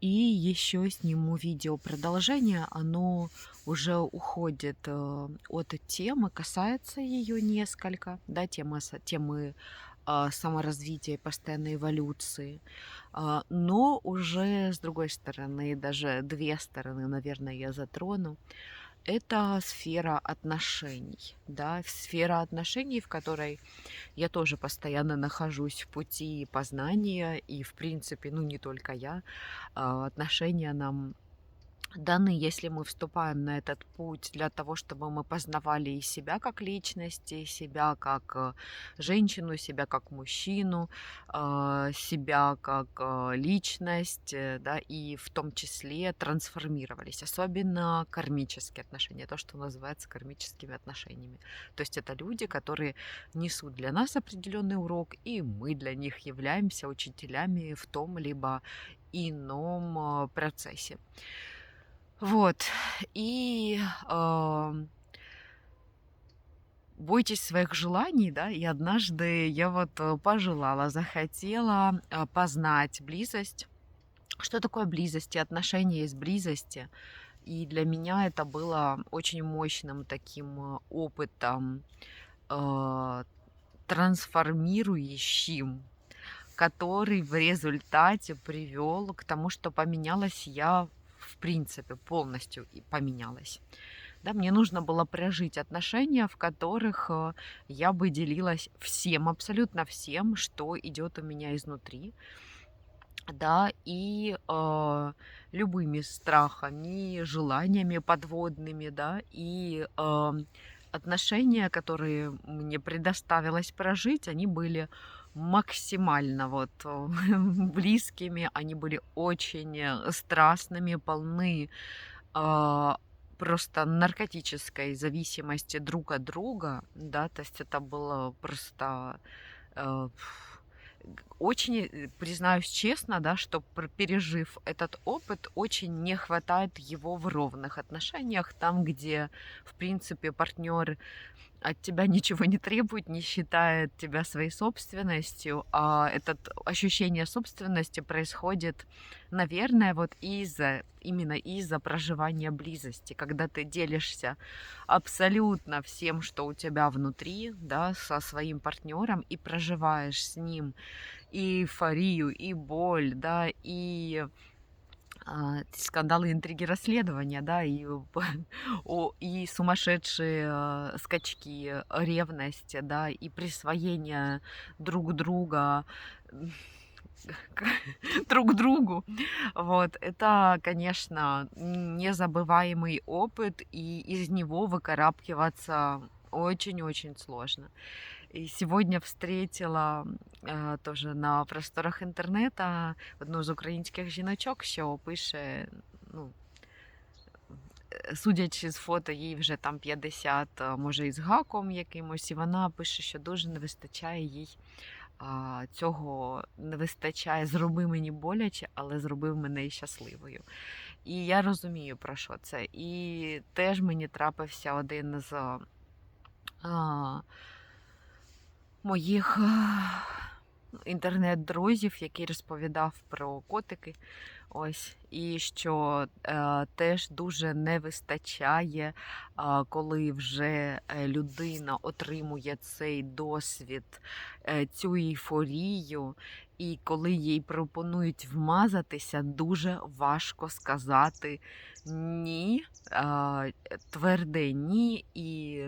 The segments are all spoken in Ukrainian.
И еще сниму видео продолжение. Оно уже уходит э, от темы, касается ее несколько, да, темы, темы а, саморазвития постоянной эволюции. А, Но уже с другой стороны, даже две стороны, наверное, я затрону. Это сфера отношений, да, сфера отношений, в которой я тоже постоянно нахожусь в пути познания, и, в принципе, ну, не только я, а, отношения нам даны, если мы вступаем на этот путь для того, чтобы мы познавали и себя как личности, себя как э, женщину, себя как мужчину, а, себя как э, личность, э, да, и в том числе трансформировались, особенно кармические отношения, то, что называется кармическими отношениями. То есть это люди, которые несут для нас определенный урок, и мы для них являемся учителями в том либо ином э, процессе. Вот. И ам, бойтесь своих желаний, да. И однажды я вот э, пожелала, захотела а, познать близость. Что такое близость и отношения из близости? И для меня это было очень мощным таким э, опытом, э, трансформирующим, который в результате привел к тому, что поменялась я в принципе полностью и поменялась. Да, мне нужно было прожить отношения, в которых э, я бы делилась всем, абсолютно всем, что идет у меня изнутри, да, и э, любыми страхами, желаниями подводными, да, и э, отношения, которые мне предоставилось прожить, они были максимально вот э, близкими, они были очень э, страстными, полны а, просто наркотической зависимости друг от друга, да, то есть это было просто э, очень, э, признаюсь честно, да, что пережив этот опыт, очень не хватает его в ровных отношениях, там, где, в принципе, партнер от тебя ничего не требует, не считает тебя своей собственностью, а это ощущение собственности происходит, наверное, вот из-за, именно из-за проживания близости, когда ты делишься абсолютно всем, что у тебя внутри, да, со своим партнером и проживаешь с ним и эйфорию, и боль, да, и скандалы, интриги, расследования, да, и, о, и сумасшедшие а, скачки, ревность, да, и присвоение друг друга друг другу. Вот, это, конечно, незабываемый опыт, и из него выкарабкиваться очень-очень сложно. И сегодня встретила е, тоже на просторах інтернету одну з українських жіночок, що пише, ну, е, судячи з фото, їй вже там 50, може, із гаком якимось, і вона пише, що дуже не вистачає їй цього, не вистачає, зроби мені боляче, але зробив мене і щасливою. І я розумію, про що це. І теж мені трапився один з а, моїх інтернет-друзів, який розповідав про котики. Ось, і що е, теж дуже не вистачає, а, коли вже е, людина отримує цей досвід, е, цю ейфорію, і коли їй пропонують вмазатися, дуже важко сказати ні, а, тверде ні. І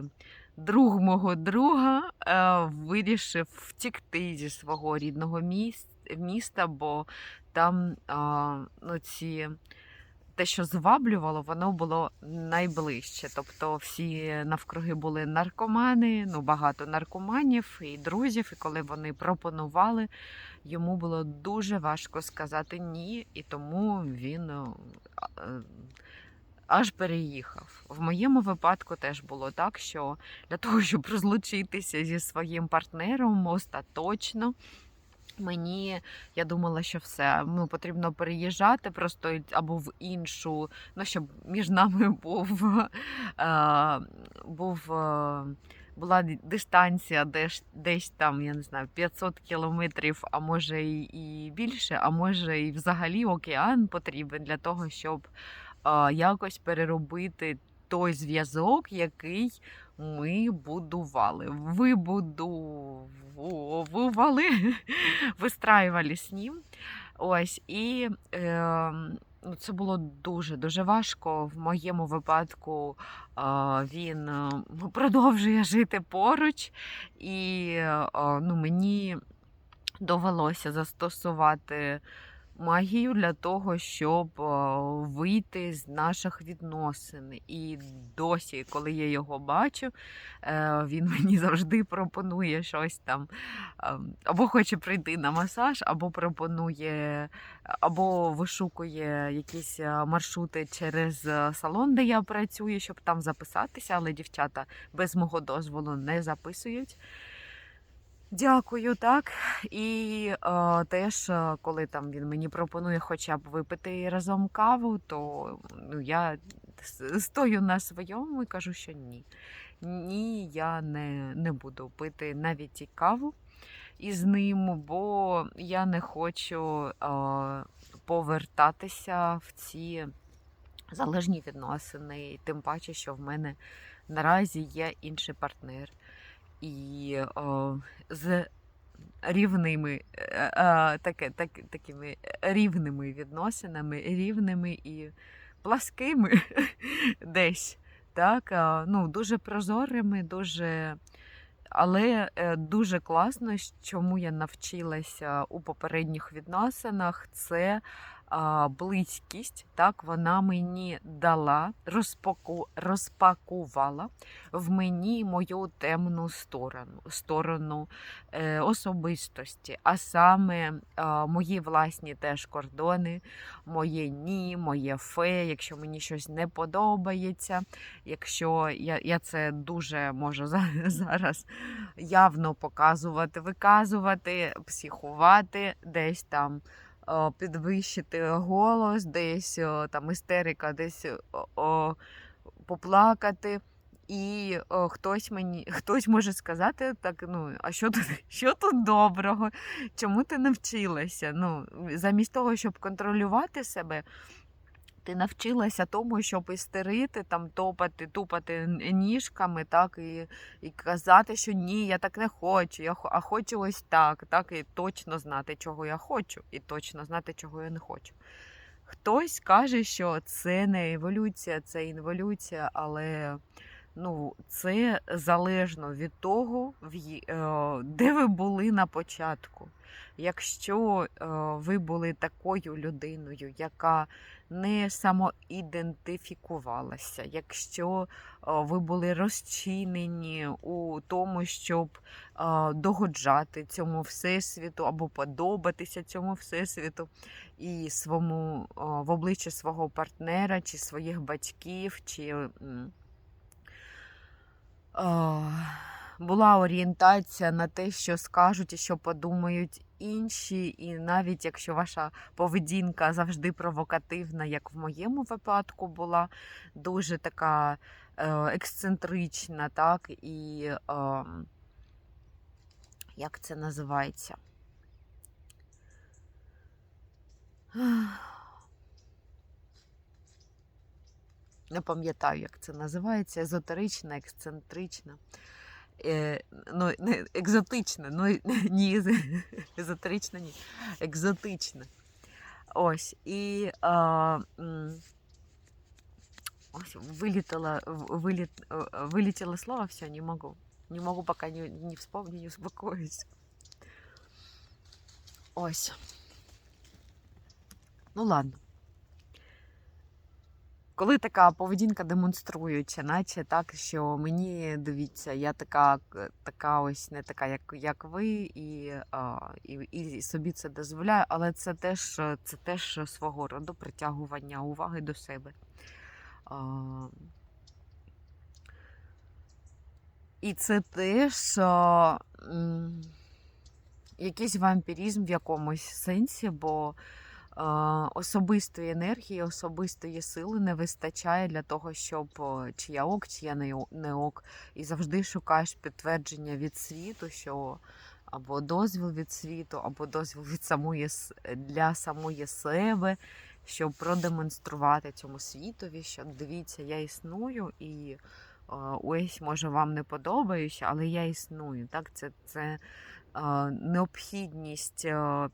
друг мого друга е, вирішив втікти зі свого рідного міс- міста, бо там ну, ці, те, що зваблювало, воно було найближче. Тобто всі навкруги були наркомани, ну багато наркоманів і друзів. І коли вони пропонували, йому було дуже важко сказати ні, і тому він е, е, аж переїхав. В моєму випадку теж було так, що для того, щоб розлучитися зі своїм партнером остаточно. Мені я думала, що все ну потрібно переїжджати просто або в іншу, ну щоб між нами був, е, був е, була дистанція десь, десь там, я не знаю, 500 кілометрів, а може і, більше, а може і взагалі океан потрібен для того, щоб якось переробити той зв'язок, який ми будували. Вибудували, вистраювали з ним. Ось, і е, це було дуже-дуже важко. В моєму випадку е, він е, продовжує жити поруч, і е, ну, мені довелося застосувати магію для того, щоб е, вийти з наших відносин. І досі, коли я його бачу, е, він мені завжди пропонує щось там, ем, або хоче прийти на масаж, або пропонує, або вишукує якісь е, маршрути через салон, де я працюю, щоб там записатися, але дівчата без мого дозволу не записують. Дякую, так. І е, теж, е, коли там він мені пропонує хоча б випити разом каву, то ну, я стою на своєму і кажу, що ні. Ні, я не, не буду пити навіть і каву із ним, бо я не хочу е, повертатися в ці залежні відносини, тим паче, що в мене наразі є інший партнер. І о, з рівними, е, е, таке, так, такими рівними відносинами, рівними і пласкими десь. Так, ну, дуже прозорими, дуже. Але е, дуже класно, чому я навчилася у попередніх відносинах, це близькість. Так, вона мені дала, розпаку, розпакувала в мені мою темну сторону, сторону е, особистості, а саме е, мої власні теж кордони, моє ні, моє фе, якщо мені щось не подобається, якщо я, я це дуже можу за- зараз явно показувати, виказувати, психувати, десь там підвищити голос, десь там істерика, десь поплакати. І о, хтось мені хтось може сказати так: ну а що тут, що тут доброго? Чому ти навчилася? Ну, замість того, щоб контролювати себе, ти навчилася тому, щоб істерити, там топати, тупати ніжками, так і, і казати, що ні, я так не хочу, я а хочу ось так, так і точно знати, чого я хочу, і точно знати, чого я не хочу. Хтось каже, що це не еволюція, це інволюція, але ну, це залежно від того, е, де ви були на початку. Якщо е, ви були такою людиною, яка не самоідентифікувалася, якщо е, ви були розчинені у тому, щоб е, догоджати цьому всесвіту або подобатися цьому всесвіту і своєму е, в обличчя свого партнера, чи своїх батьків, чи була орієнтація на те, що скажуть і що подумають інші, і навіть якщо ваша поведінка завжди провокативна, як в моєму випадку була, дуже така е, ексцентрична, так, і е, як це називається? Не пам'ятаю, як це називається. Езотерична, ексцентрична. Е, ну, не, екзотична, ну ні, ез- езотерична, ні. Екзотична. Ось. І а, м, ось вилітало, в- виліт, е, вилетело слово, все, не могу. Не могу пока не, не вспомню, не успокоюсь. Ось. Ну ладно. Коли така поведінка демонструється, наче так, що мені дивіться, я така, така ось не така, як, як ви, і, і, і собі це дозволяю, але це теж, е, це теж свого роду притягування уваги до себе. І це теж якийсь вампіризм в якомусь сенсі, бо особистої енергії, особистої сили не вистачає для того, щоб е, чи я ок, чи я не ок. І завжди шукаєш підтвердження від світу, що або дозвіл від світу, або дозвіл від самої для самої себе, щоб продемонструвати цьому світові, що дивіться, я існую і. е, Ось, може, вам не подобаюся, але я існую. Так, це, це необхідність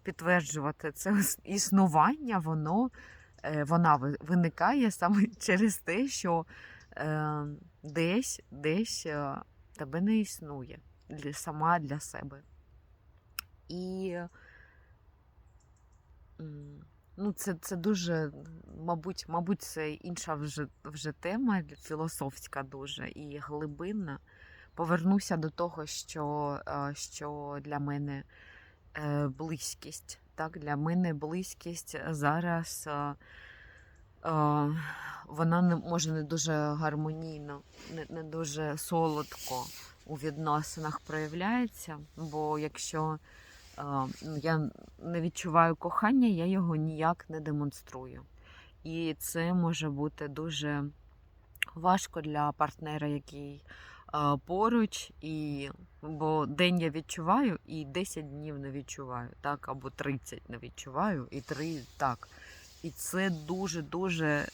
підтверджувати це існування, воно, е, вона виникає саме через те, що е, десь, десь е, тебе не існує сама для себе. І ну, це, це дуже, мабуть, мабуть, це інша вже, вже тема, філософська дуже і глибинна. Повернуся до того, що, е, що для мене е, близькість. Так, для мене близькість зараз е, вона не може не дуже гармонійно, не, не дуже солодко у відносинах проявляється. Бо якщо ну, я не відчуваю кохання, я його ніяк не демонструю. І це може бути дуже важко для партнера, який поруч, і, бо день я відчуваю, і 10 днів не відчуваю, так, або 30 не відчуваю, і 3 так. І це дуже-дуже е,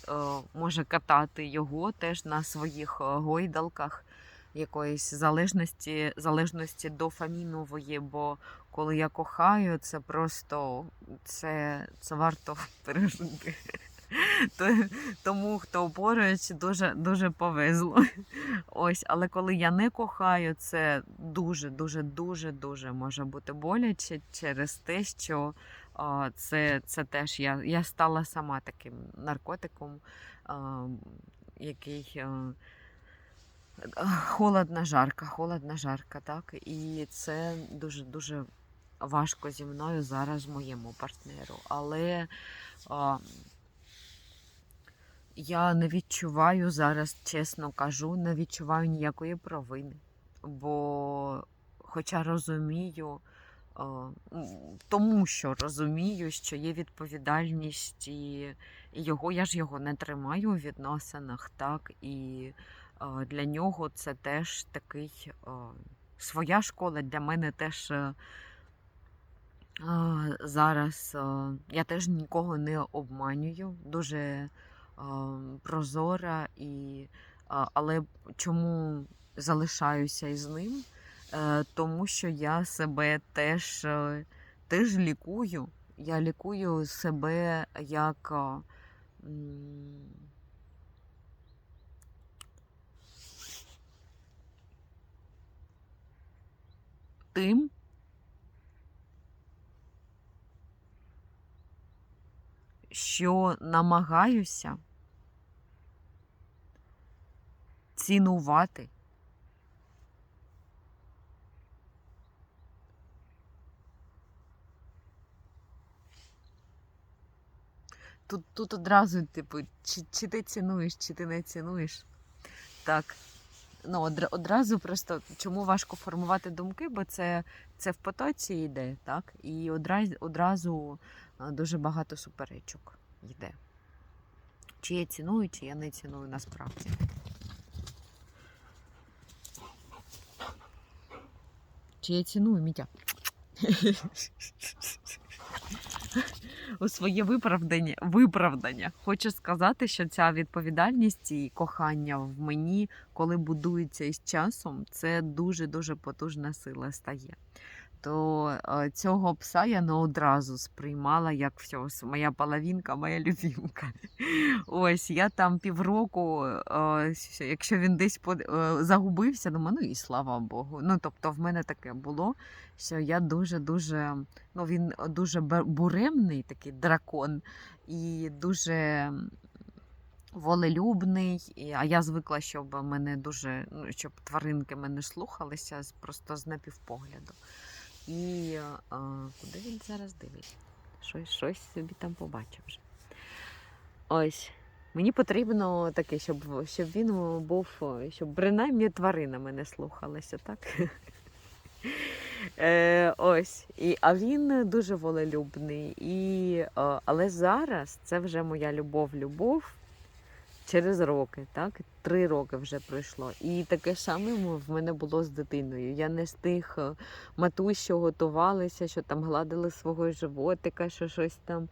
може катати його теж на своїх е, гойдалках якоїсь залежності, залежності дофамінової, бо коли я кохаю, це просто це, це варто пережити. То- Тому хто поруч, дуже дуже повезло. Ось, але коли я не кохаю, це дуже, дуже, дуже, може бути боляче через те, що це, це теж я, я стала сама таким наркотиком, який. Холодна жарка, холодна жарка, так. І це дуже дуже важко зі мною зараз моєму партнеру. Але я не відчуваю зараз, чесно кажу, не відчуваю ніякої провини. Бо, хоча розумію, тому що розумію, що є відповідальність, і його я ж його не тримаю у відносинах, так, і для нього це теж такий своя школа, для мене теж. е, Зараз я теж нікого не обманюю, дуже прозора, і, але чому залишаюся із ним? Е, Тому що я себе теж, е, теж лікую. Я лікую себе як тим, що намагаюся цінувати Тут, тут одразу, типу, чи, чи ти цінуєш, чи ти не цінуєш. Так. Ну, одразу просто чому важко формувати думки, бо це, це в потоці йде, так? І одразу, одразу дуже багато суперечок йде. Чи я ціную, чи я не ціную насправді. Чи я ціную, Мітя? У своє виправдання, виправдання. Хочу сказати, що ця відповідальність і кохання в мені, коли будується із часом, це дуже-дуже потужна сила стає. То е, цього пса я не одразу сприймала як все, моя половинка, моя любімка. Ось я там півроку, е, якщо він десь е, загубився, думаю, ну і слава Богу. Ну тобто, в мене таке було, що я дуже-дуже, ну він дуже буремний, такий дракон, і дуже волелюбний. А я звикла, щоб мене дуже, ну, щоб тваринки мене слухалися просто з напівпогляду. І а, куди він зараз дивиться? Щось, щось собі там побачив вже. Ось. Мені потрібно таке, щоб, щоб він був, щоб принаймні тварина мене слухалася, так? Е, ось. І, а він дуже волелюбний. І, але зараз це вже моя любов-любов через роки. Так? Три роки вже пройшло. І таке саме в мене було з дитиною. Я не з тих е, матусь, що готувалися, що там гладили свого животика, що щось там.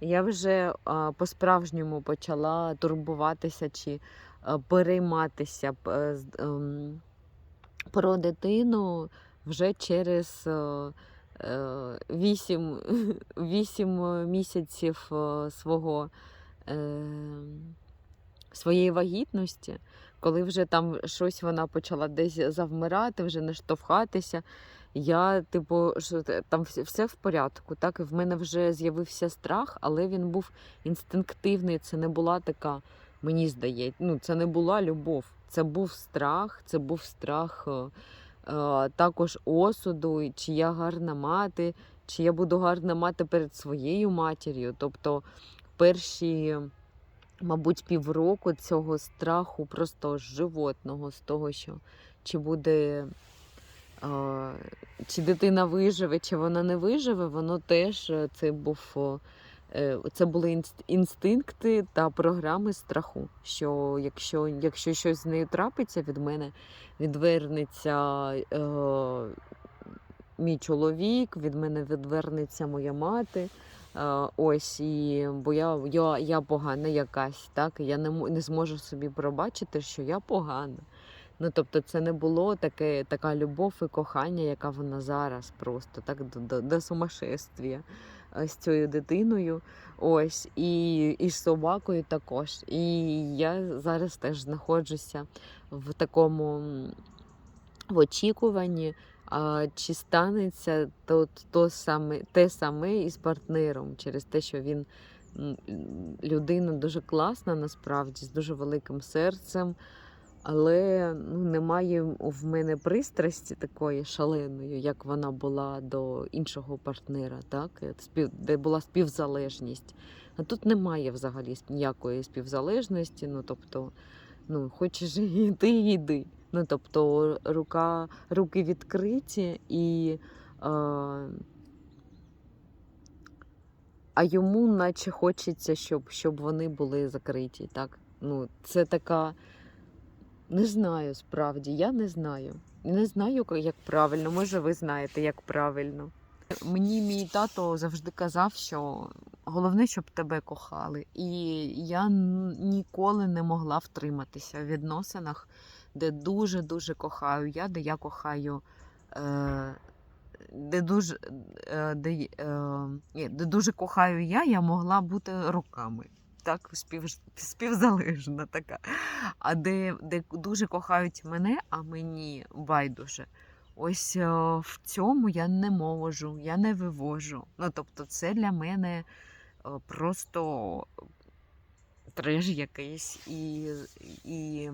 Я вже по-справжньому почала турбуватися чи а, перейматися е, ем, про дитину вже через е, е, вісім, вісім місяців е, свого, е, своєї вагітності, коли вже там щось вона почала десь завмирати, вже не штовхатися. Я, типу, що там все- в порядку. Так, і в мене вже з'явився страх, але він був інстинктивний. Це не була така, мені здається, ну це не була любов. Це був страх, це був страх е, е, також осуду, чи я гарна мати, чи я буду гарна мати перед своєю матір'ю. Тобто перші, мабуть, півроку цього страху просто животного з того, що чи буде. Чи дитина виживе, чи вона не виживе, воно теж е, це був е, це були інстинкти та програми страху. Що якщо, якщо щось з нею трапиться від мене, відвернеться е, мій чоловік, від мене відвернеться моя мати. Е, ось і бо я, я, я погана якась, так я не, не зможу собі пробачити, що я погана. Ну, тобто, це не було таке, така любов і кохання, яка вона зараз просто так до, до, до сумасшествія е, з цією дитиною. Ось, і, і з собакою також. І я зараз теж знаходжуся в такому в очікуванні, чи станеться то, то саме, те саме із партнером через те, що він людина дуже класна, насправді, з дуже великим серцем. Але ну, немає в мене пристрасті такої шаленої, як вона була до іншого партнера, так? Де була співзалежність. А тут немає взагалі ніякої співзалежності. Ну, тобто, ну, хочеш йти, йди. Ну, тобто, рука, руки відкриті і. Е, а йому наче хочеться, щоб, щоб вони були закриті. Так? Ну, це така. Не знаю справді, я не знаю. Не знаю, як правильно. Може, ви знаєте, як правильно. Мені мій тато завжди казав, що головне, щоб тебе кохали. І я ніколи не могла втриматися в відносинах, де дуже-дуже кохаю я, де я кохаю. Е- де дуже, е, де, е, де дуже кохаю я, я могла бути роками. Так, спів, співзалежна така. А де, де дуже кохають мене, а мені байдуже. Ось е, в цьому я не можу, я не вивожу. Ну, тобто, це для мене е, просто треш якийсь і. і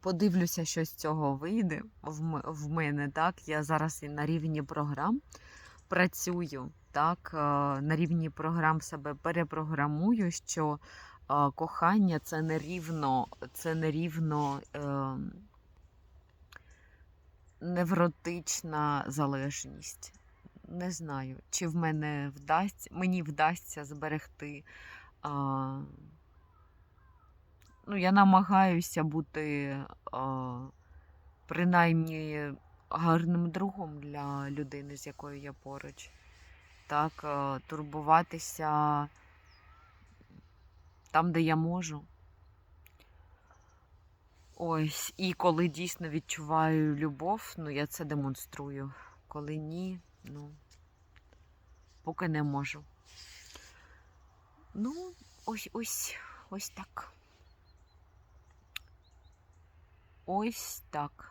подивлюся, що з цього вийде в, мене. Так, я зараз і на рівні програм працюю. Так, на рівні програм себе перепрограмую, що кохання це не рівно, це не рівно е, невротична залежність. Не знаю, чи в мене вдасться, мені вдасться зберегти. А, ну, я намагаюся бути а, принаймні гарним другом для людини, з якою я поруч. Так, турбуватися там, де я можу. Ось, і коли дійсно відчуваю любов, ну я це демонструю. Коли ні, ну поки не можу. Ну, ось ось ось так. Ось так.